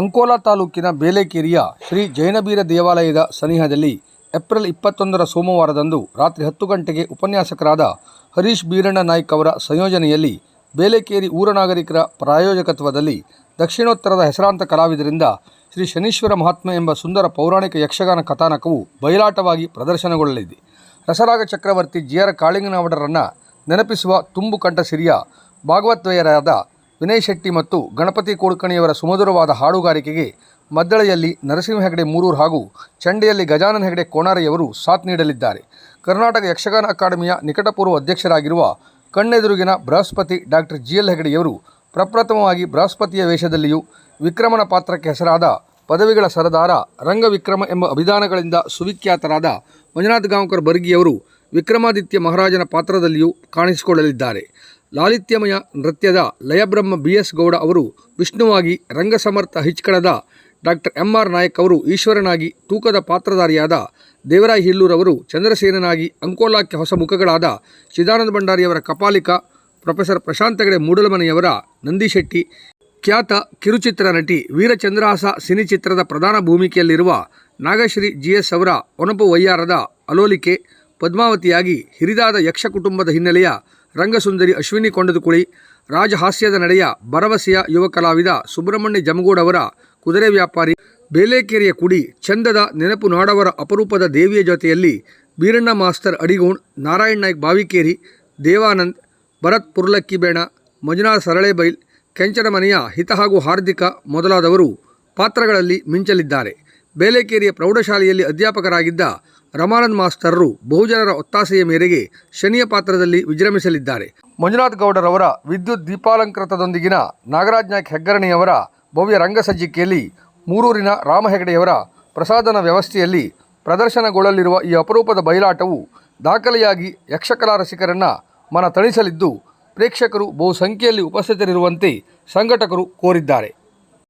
ಅಂಕೋಲಾ ತಾಲೂಕಿನ ಬೇಲೆಕೇರಿಯ ಶ್ರೀ ಜೈನಬೀರ ದೇವಾಲಯದ ಸನಿಹದಲ್ಲಿ ಏಪ್ರಿಲ್ ಇಪ್ಪತ್ತೊಂದರ ಸೋಮವಾರದಂದು ರಾತ್ರಿ ಹತ್ತು ಗಂಟೆಗೆ ಉಪನ್ಯಾಸಕರಾದ ಹರೀಶ್ ಬೀರಣ್ಣ ನಾಯ್ಕ ಅವರ ಸಂಯೋಜನೆಯಲ್ಲಿ ಬೇಲೆಕೇರಿ ಊರ ನಾಗರಿಕರ ಪ್ರಾಯೋಜಕತ್ವದಲ್ಲಿ ದಕ್ಷಿಣೋತ್ತರದ ಹೆಸರಾಂತ ಕಲಾವಿದರಿಂದ ಶ್ರೀ ಶನೀಶ್ವರ ಮಹಾತ್ಮ ಎಂಬ ಸುಂದರ ಪೌರಾಣಿಕ ಯಕ್ಷಗಾನ ಕಥಾನಕವು ಬಯಲಾಟವಾಗಿ ಪ್ರದರ್ಶನಗೊಳ್ಳಲಿದೆ. ರಸರಾಗ ಚಕ್ರವರ್ತಿ ಜಿ ಆರ್ ಕಾಳಿಂಗನವಡರನ್ನು ನೆನಪಿಸುವ ತುಂಬು ಕಂಠ ಸಿರಿಯ ಭಾಗವತ್ವಯರಾದ ವಿನಯ್ ಶೆಟ್ಟಿ ಮತ್ತು ಗಣಪತಿ ಕೋಡ್ಕಣಿಯವರ ಸುಮಧುರವಾದ ಹಾಡುಗಾರಿಕೆಗೆ ಮದ್ದಳೆಯಲ್ಲಿ ನರಸಿಂಹ ಹೆಗಡೆ ಮೂರೂರು ಹಾಗೂ ಚಂಡೆಯಲ್ಲಿ ಗಜಾನನ ಹೆಗಡೆ ಕೋಣಾರಿಯವರು ಸಾಥ್ ನೀಡಲಿದ್ದಾರೆ. ಕರ್ನಾಟಕ ಯಕ್ಷಗಾನ ಅಕಾಡೆಮಿಯ ನಿಕಟಪೂರ್ವ ಅಧ್ಯಕ್ಷರಾಗಿರುವ ಕಣ್ಣೆದುರುಗಿನ ಬೃಹಸ್ಪತಿ ಡಾಕ್ಟರ್ ಜಿ ಎಲ್ ಹೆಗಡೆಯವರು ಪ್ರಪ್ರಥಮವಾಗಿ ಬೃಹಸ್ಪತಿಯ ವೇಷದಲ್ಲಿಯೂ ವಿಕ್ರಮನ ಪಾತ್ರಕ್ಕೆ ಹೆಸರಾದ ಪದವಿಗಳ ಸರದಾರ ರಂಗವಿಕ್ರಮ ಎಂಬ ಅಭಿಧಾನಗಳಿಂದ ಸುವಿಖ್ಯಾತರಾದ ಮಂಜುನಾಥ್ ಗಾಂವ್ಕರ್ ಬರ್ಗಿಯವರು ವಿಕ್ರಮಾದಿತ್ಯ ಮಹಾರಾಜನ ಪಾತ್ರದಲ್ಲಿಯೂ ಕಾಣಿಸಿಕೊಳ್ಳಲಿದ್ದಾರೆ. ಲಾಲಿತ್ಯಮಯ ನೃತ್ಯದ ಲಯಬ್ರಹ್ಮ ಬಿ ಎಸ್ ಗೌಡ ಅವರು ವಿಷ್ಣುವಾಗಿ ರಂಗಸಮರ್ಥ ಹಿಚ್ಕಣದ ಡಾಕ್ಟರ್ ಎಂ ಆರ್ ನಾಯಕ್ ಅವರು ಈಶ್ವರನಾಗಿ ತೂಕದ ಪಾತ್ರಧಾರಿಯಾದ ದೇವರಾಯ ಹಿಲ್ಲೂರವರು ಚಂದ್ರಸೇನನಾಗಿ ಅಂಕೋಲಾಕ್ಕೆ ಹೊಸ ಮುಖಗಳಾದ ಚಿದಾನಂದ ಭಂಡಾರಿಯವರ ಕಪಾಲಿಕ, ಪ್ರೊಫೆಸರ್ ಪ್ರಶಾಂತ್ ಹೆಗಡೆ ಮೂಡಲಮನೆಯವರ ನಂದಿಶೆಟ್ಟಿ, ಖ್ಯಾತ ಕಿರುಚಿತ್ರ ನಟಿ ವೀರಚಂದ್ರಹಾಸ ಸಿನಿ ಚಿತ್ರದ ಪ್ರಧಾನ ಭೂಮಿಕೆಯಲ್ಲಿರುವ ನಾಗಶ್ರೀ ಜಿ ಎಸ್ ಅವರ ಒನಪು ವಯ್ಯಾರದ ಅಲೋಲಿಕೆ, ಪದ್ಮಾವತಿಯಾಗಿ ಹಿರಿದಾದ ಯಕ್ಷ ಕುಟುಂಬದ ಹಿನ್ನೆಲೆಯ ರಂಗಸುಂದರಿ ಅಶ್ವಿನಿ ಕೊಂಡದುಕುಳಿ ರಾಜಹಾಸ್ಯದ ನಡೆಯ ಭರವಸೆಯ ಯುವ ಕಲಾವಿದ ಸುಬ್ರಹ್ಮಣ್ಯ ಜಮಗೂಡವರ ಕುದುರೆ ವ್ಯಾಪಾರಿ ಬೇಲೇಕೆರೆಯ ಕುಡಿ, ಚಂದದ ನೆನಪು ನಾಡವರ ಅಪರೂಪದ ದೇವಿಯ ಜೊತೆಯಲ್ಲಿ ಬೀರಣ್ಣ ಮಾಸ್ತರ್ ಅಡಿಗೋಣ್, ನಾರಾಯಣ್ ನಾಯ್ಕ್ ಬಾವಿಕೇರಿ, ದೇವಾನಂದ್, ಭರತ್ ಪುರ್ಲಕ್ಕಿಬೇಣ, ಮಂಜುನಾಥ್ ಸರಳೆಬೈಲ್ ಕೆಂಚನಮನೆಯ ಹಿತ ಹಾಗೂ ಹಾರ್ದಿಕ ಮೊದಲಾದವರು ಪಾತ್ರಗಳಲ್ಲಿ ಮಿಂಚಲಿದ್ದಾರೆ. ಬೇಲೇಕೇರಿಯ ಪ್ರೌಢಶಾಲೆಯಲ್ಲಿ ಅಧ್ಯಾಪಕರಾಗಿದ್ದ ರಮಾನಂದ್ ಮಾಸ್ತರರು ಬಹುಜನರ ಒತ್ತಾಸೆಯ ಮೇರೆಗೆ ಶನಿಯ ಪಾತ್ರದಲ್ಲಿ ವಿಜೃಂಭಿಸಲಿದ್ದಾರೆ. ಮಂಜುನಾಥ್ ಗೌಡರವರ ವಿದ್ಯುತ್ ದೀಪಾಲಂಕೃತದೊಂದಿಗಿನ ನಾಗರಾಜ್ ನಾಯ್ಕ್ ಹೆಗ್ಗರಣಿಯವರ ಭವ್ಯ ರಂಗಸಜ್ಜಿಕೆಯಲ್ಲಿ ಮೂರೂರಿನ ರಾಮ ಹೆಗಡೆಯವರ ಪ್ರಸಾದನ ವ್ಯವಸ್ಥೆಯಲ್ಲಿ ಪ್ರದರ್ಶನಗೊಳ್ಳಲಿರುವ ಈ ಅಪರೂಪದ ಬಯಲಾಟವು ದಾಖಲೆಯಾಗಿ ಯಕ್ಷಕಲಾ ರಸಿಕರನ್ನು ಮನ ತಣಿಸಲಿದ್ದು, ಪ್ರೇಕ್ಷಕರು ಬಹುಸಂಖ್ಯೆಯಲ್ಲಿ ಉಪಸ್ಥಿತರಿರುವಂತೆ ಸಂಘಟಕರು ಕೋರಿದ್ದಾರೆ.